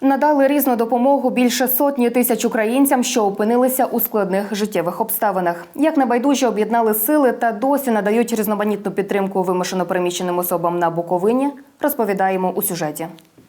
Надали різну допомогу більше сотні тисяч українцям, що опинилися у складних життєвих обставинах. Як небайдужі об'єднали сили та досі надають різноманітну підтримку вимушено переміщеним особам на Буковині, розповідаємо у сюжеті.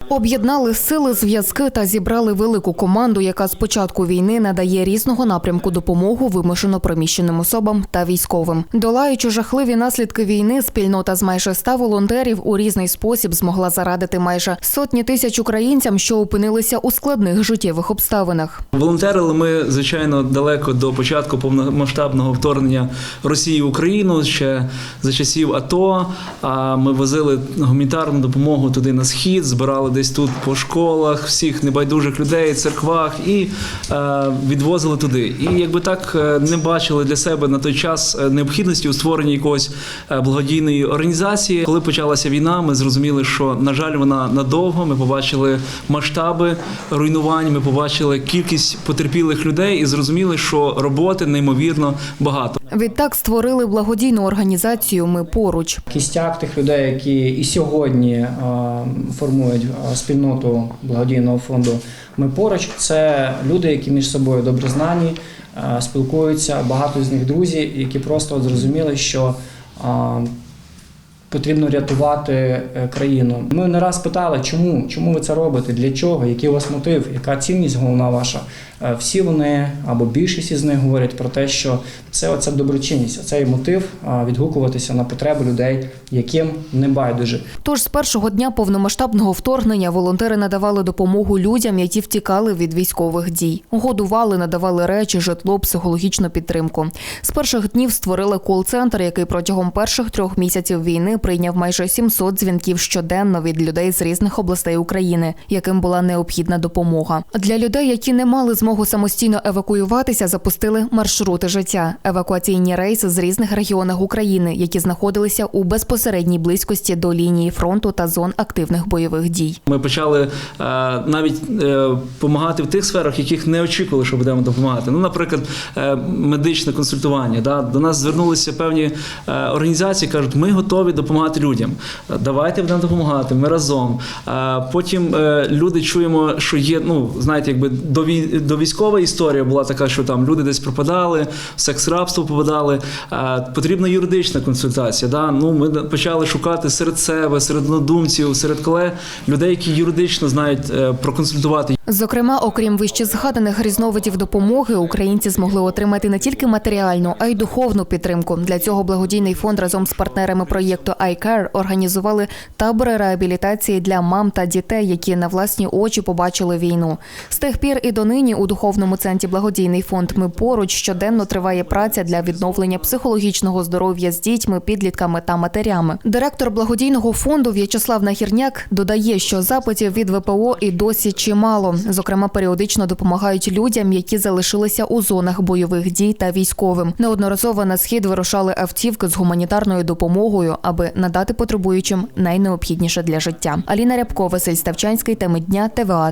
Об'єднали сили, зв'язки та зібрали велику команду, яка з початку війни надає різного напрямку допомогу вимушено переміщеним особам та військовим. Долаючи жахливі наслідки війни, спільнота з майже ста волонтерів у різний спосіб змогла зарадити майже сотні тисяч українцям, що опинилися у складних життєвих обставинах. Волонтерили ми, звичайно, далеко до початку повномасштабного вторгнення Росії в Україну ще за часів АТО. А ми возили гуманітарну допомогу туди на схід, збирали десь тут по школах, всіх небайдужих людей, церквах і е, відвозили туди. І якби так е, не бачили для себе на той час е, необхідності у створенні якогось е, благодійної організації. Коли почалася війна, ми зрозуміли, що на жаль, вона надовго. Ми побачили масштаби руйнувань, ми побачили кількість потерпілих людей і зрозуміли, що роботи неймовірно багато. Відтак створили благодійну організацію Ми поруч. Кістяк тих людей, які і сьогодні е, формують е, спільноту благодійного фонду Ми поруч. Це люди, які між собою добре знані, е, спілкуються. Багато з них друзі, які просто зрозуміли, що потрібно рятувати країну. Ми не раз питали, чому, чому ви це робите, для чого, який у вас мотив, яка цінність головна ваша. Е, Всі вони або більшість із них говорять про те, що це оця доброчинність, оцей мотив відгукуватися на потреби людей, яким не байдуже. Тож з першого дня повномасштабного вторгнення волонтери надавали допомогу людям, які втікали від військових дій. Годували, надавали речі, житло, психологічну підтримку. З перших днів створили кол-центр, який протягом перших трьох місяців війни прийняв майже 700 дзвінків щоденно від людей з різних областей України, яким була необхідна допомога. Для людей, які не мали змогу самостійно евакуюватися, запустили маршрути життя, евакуаційні рейси з різних регіонів України, які знаходилися у безпосередній близькості до лінії фронту та зон активних бойових дій. Ми почали е, навіть допомагати в тих сферах, яких не очікували, що будемо допомагати. Ну, наприклад, е, медичне консультування. Да? До нас звернулися певні е, організації, кажуть, ми готові допомагати людям. Давайте будемо допомагати. Ми разом. Е, потім е, люди чуємо, що є. Ну знаєте, якби до до військова історія була така, що там люди десь пропадали, в секс-рабство попадали. Е, потрібна юридична консультація. Да? Ну, ми почали шукати серед себе, серед однодумців, серед колег людей, які юридично знають е, проконсультувати Зокрема, окрім вище згаданих різновидів допомоги, українці змогли отримати не тільки матеріальну, а й духовну підтримку. Для цього благодійний фонд разом з партнерами проєкту iCare організували табори реабілітації для мам та дітей, які на власні очі побачили війну. З тих пір і донині у духовному центрі благодійний фонд Ми поруч щоденно триває праця для відновлення психологічного здоров'я з дітьми, підлітками та матерями. Директор благодійного фонду В'ячеслав Нахірняк додає, що запитів від ВПО і досі чимало. Зокрема, періодично допомагають людям, які залишилися у зонах бойових дій та військовим. Неодноразово на схід вирушали автівки з гуманітарною допомогою, аби надати потребуючим найнеобхідніше для життя. Аліна Рябко, Василь Ставчанський, теми дня ТВА.